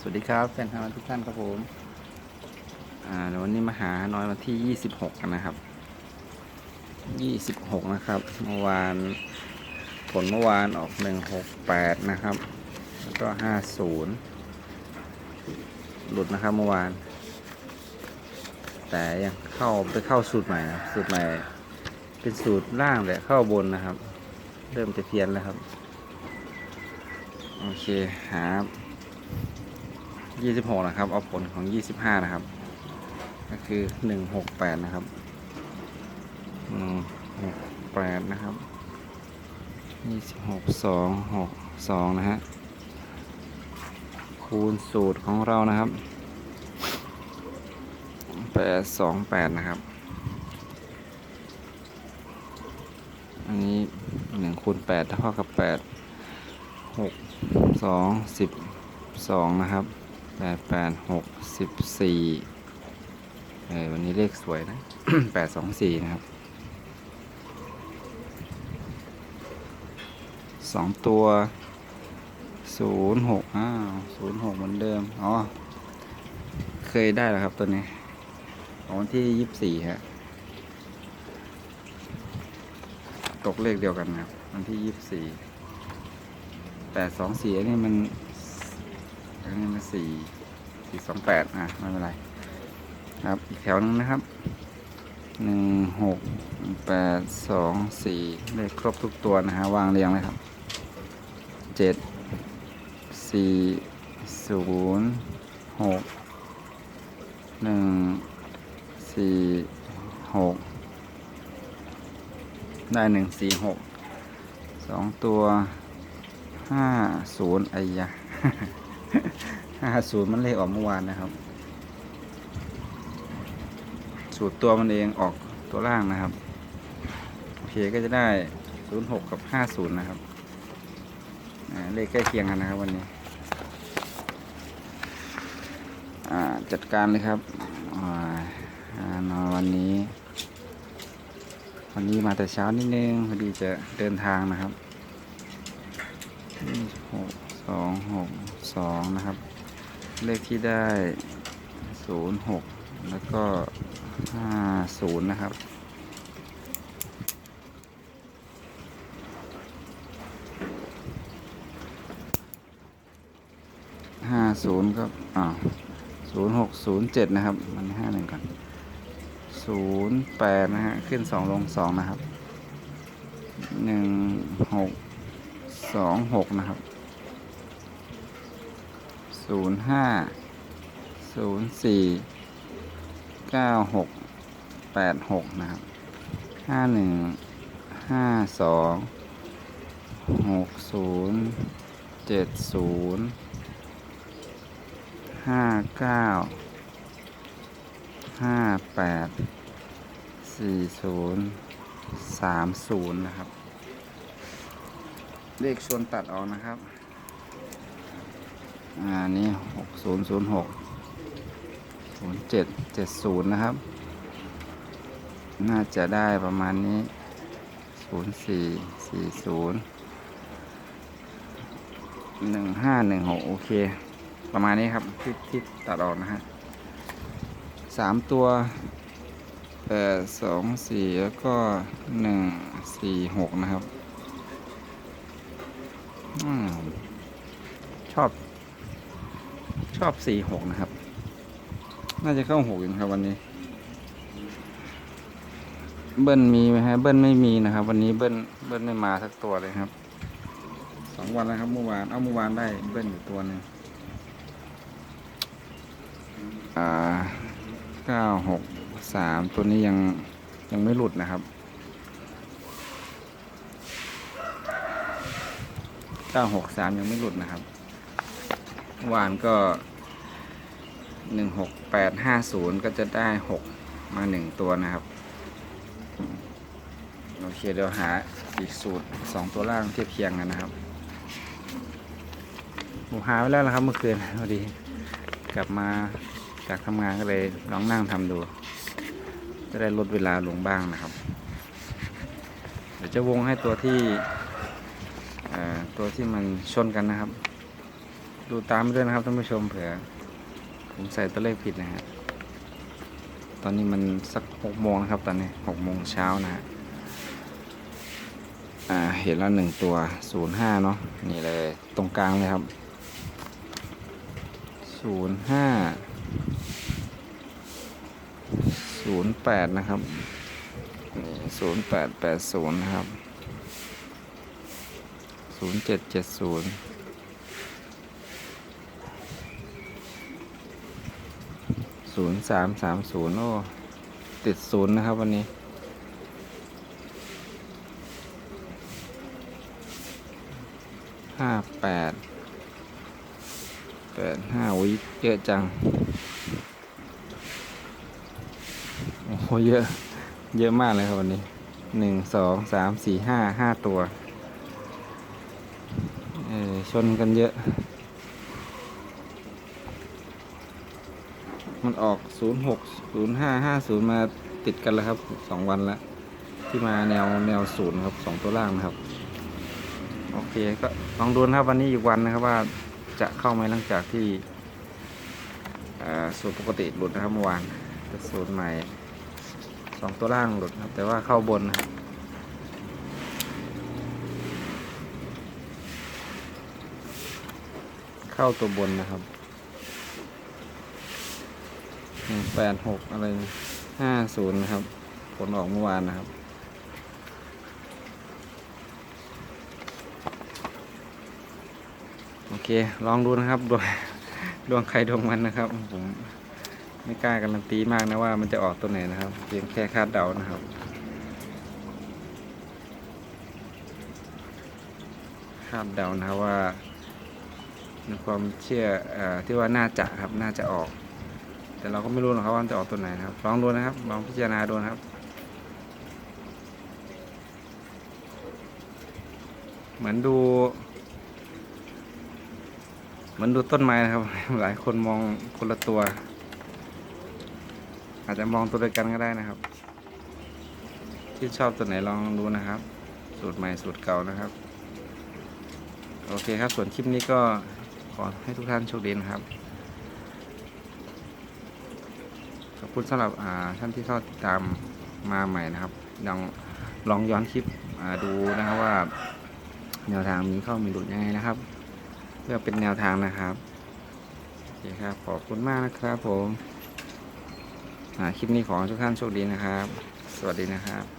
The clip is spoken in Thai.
สวัสดีครับแฟนทางทุกท่านครับผมอ่าวันนี้มาหาน้อยวันที่26กันนะครับ26นะครับเมื่อวานผลเมื่อวานออก168นะครับ แล้วก็50หลุดนะครับเมื่อวาน แต่ยังเข้าไปเข้าสูตรใหม่นะสูตรใหม่ เป็นสูตรล่างแต่เข้าบนนะครับ เริ่มจะเพี้ยนแล้วครับ โอเคหา 26นะครับ เอาผลของ25นะครับ ก็คือ168นะครับ168นะครับ26 2 6 2นะฮะ คูณสูตรของเรานะครับ8 2 8นะครับ อันนี้1คูณ8เท่ากับ8 6 2 10 2นะครับ แปดแปดหกสิบสี่เออวันนี้เลขสวยนะแปดสองสี่นะครับสองตัวศูนย์หกอ้าวศูนย์หกเหมือนเดิม อ๋อ เคยได้แล้วครับตัวนี้ของวันที่ยี่สิบสี่ฮะ ตกเลขเดียวกันครับ วันที่ยี่สิบสี่แปดสองสี่นนี้มัน อันนี้มาสี่สี่สองแปดอะไม่เป็นไร ครับ อีกแถวนึงนะครับหนึ่งหกแปดสองสี่เลขครบทุกตัวนะฮะวางเรียงเลยครับเจ็ดสี่ศูนย์หกหนึ่งสี่หกได้หนึ่งสี่หกสองตัวห้าศูนย์ไอ้ยะ ห้าศูนย์มันเลขออกเมื่อวานนะครับ สูตรตัวมันเองออกตัวล่างนะครับ โอเคก็จะได้ศูนย์หกกับห้าศูนย์นะครับเลขใกล้เคียงกันนะครับวันนี้จัดการเลยครับนอนวันนี้ วันนี้มาแต่เช้านิดนึงพอดีจะเดินทางนะครับหกสองหกสองนะครับ เลขที่ได้ศูนย์หกแล้วก็ห้าศูนย์นะครับ ห้าศูนย์ก็อ่าศูนย์หกศูนย์เจ็ดนะครับ มันห้าหนึ่งก่อนศูนย์แปดนะฮะ ขึ้นสองลงสองนะครับหนึ่งหกสองหกนะครับ ศูนย์ห้าศูนย์สี่เก้าหกแปดหกนะครับห้าหนึ่งห้าสองหกศูนย์เจ็ดศูนย์ห้าเก้าห้าแปดสี่ศูนย์สามศูนย์นะครับ เลขชวนตัดออกนะครับ อ่านี่หกศูนย์ศูนย์หกศูนย์เจ็ดเจ็ดศูนย์นะครับ น่าจะได้ประมาณนี้ศูนย์สี่สี่ศูนย์หนึ่งห้าหนึ่งหกโอเค ประมาณนี้ครับที่ที่ตัดออกนะฮะสามตัวแปดสองสี่แล้วก็หนึ่งสี่หกนะครับ ชอบ ชอบสี่หกนะครับ น่าจะเข้าหกอยู่นะครับวันนี้ เบิ้ลมีไหมฮะเบิ้ลไม่มีนะครับ วันนี้เบิ้ลเบิ้ลไม่มาสักตัวเลยครับสองวันแล้วครับเมื่อวานเอาเมื่อวานได้เบิ้ลอยู่ตัวหนึงอ่าเก้าหกสามตัวนี้ยังยังไม่หลุดนะครับเก้าหกสามยังไม่หลุดนะครับ วานก็หนึ่งหกแปดห้าศูนย์ก็จะได้หกมาหนึ่งตัวนะครับ โอเคเดี๋ยวหาอีกสูตรสองตัวล่างเทียบเคียงกันนะครับผมหาไว้แล้วนะครับเมื่อคืนพอดี กลับมาจากทำงานก็เลยลองนั่งทำดู จะได้ลดเวลาลงบ้างนะครับ เดี๋ยวจะวงให้ตัวที่ตัวที่มันชนกันนะครับ ดูตามไปด้วยนะครับท่านผู้ชมเผื่อ ผมใส่ตัวเลขผิดนะฮะตอนนี้มันสักหกโมงนะครับ ตอนนี้หกโมงเช้านะฮะอ่าเห็นแล้วหนึ่งตัวศูนย์ห้าเนาะนี่เลยตรงกลางเลยครับศูนย์ห้าศูนย์แปดนะครับนี่ศูนย์แปดแปดศูนย์นะครับศูนย์เจ็ดเจ็ดศูนย์ ศูนย์สามสามศูนย์โอ้ติดศูนย์นะครับวันนี้ ห้าแปดแปดห้าวิเยอะจัง โอ้โหเยอะ เยอะมากเลยครับวันนี้หนึ่งสองสามสี่ห้าห้าตัวเออชนกันเยอะ มันออกศูนย์หกศูนย์ห้าห้าศูนย์มาติดกันแล้วครับสองวันแล้วที่มาแนวแนวศูนย์ครับสองตัวล่างนะครับ โอเคก็ลองดูนะครับวันนี้อีกวันนะครับว่าจะเข้าไหมหลังจากที่เอ่อสูตรปกติหลุดนะครับเมื่อวานแต่สูตรใหม่สองตัวล่างหลุดนะครับ แต่ว่าเข้าบนนะครับเข้าตัวบนนะครับ หนึ่งแปดหกอะไรห้าศูนย์นะครับ ผลออกเมื่อวานนะครับ โอเค ลองดูนะครับ ดวงดวงใครดวงมันนะครับ ผมไม่กล้าการันตีมากนะว่ามันจะออกตัวไหนนะครับ เพียงแค่คาดเดานะครับคาดเดานะครับว่าในความเชื่ออที่ว่าน่าจะครับน่าจะออก แต่เราก็ไม่รู้หรอกครับว่ามันจะออกตัวไหนนะครับ ลองดูนะครับ ลองพิจารณาดูนะครับเหมือนดูเหมือนดูต้นไม้นะครับ หลายคนมองคนละตัว อาจจะมองตัวเดียวกันก็ได้นะครับ ที่ชอบตัวไหนลองดูนะครับ สูตรใหม่สูตรเก่านะครับ โอเคครับส่วนคลิปนี้ก็ขอให้ทุกท่านโชคดีนะครับ ขอบ คุณสำหรับท่านที่เข้าติดตามมาใหม่นะครับลองลองย้อนคลิปดูนะครับว่า แนวทางมีเข้ามีหลุดยังไงนะครับ เพื่อเป็นแนวทางนะครับโอเคครับขอบคุณมากนะครับผมคลิปนี้ขอให้ทุกท่านโชคดีนะครับ สวัสดีนะครับ